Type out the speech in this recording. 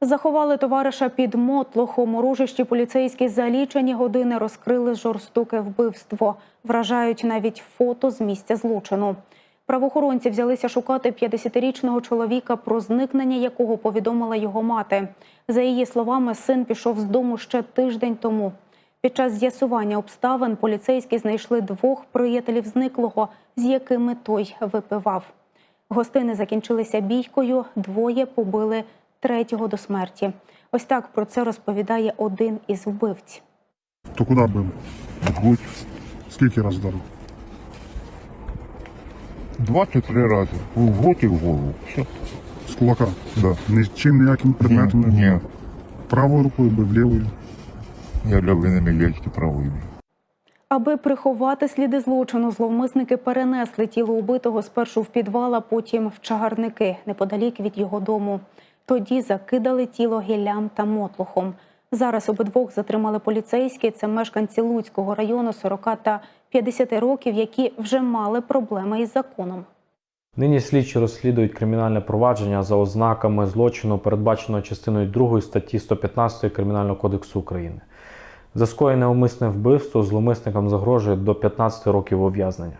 Заховали товариша під мотлохом. У ружищі поліцейські за лічені години розкрили жорстоке вбивство. Вражають навіть фото з місця злочину. Правоохоронці взялися шукати 50-річного чоловіка, про зникнення якого повідомила його мати. За її словами, син пішов з дому ще тиждень тому. Під час з'ясування обставин поліцейські знайшли двох приятелів зниклого, з якими той випивав. Гостини закінчилися бійкою, двоє побили третього до смерті. Ось так про це розповідає один із вбивць. То куди бив? В грудь Скільки раз вдарив? два чи три рази. В грудь і в голову. Все. З кулака. Да. Нічим ніяким предметом Ні. Правою рукою бив, лівою. Я для винемілячки правої. Аби приховати сліди злочину, зловмисники перенесли тіло убитого спершу в підвал, а потім в чагарники неподалік від його дому. Тоді закидали тіло гіллям та мотлухом. Зараз обидвох затримали поліцейські. Це мешканці Луцького району 40 та 50 років, які вже мали проблеми із законом. Нині слідчі розслідують кримінальне провадження за ознаками злочину, передбаченого частиною 2 статті 115 Кримінального кодексу України. За скоєне умисне вбивство зловмисникам загрожує до 15 років ув'язнення.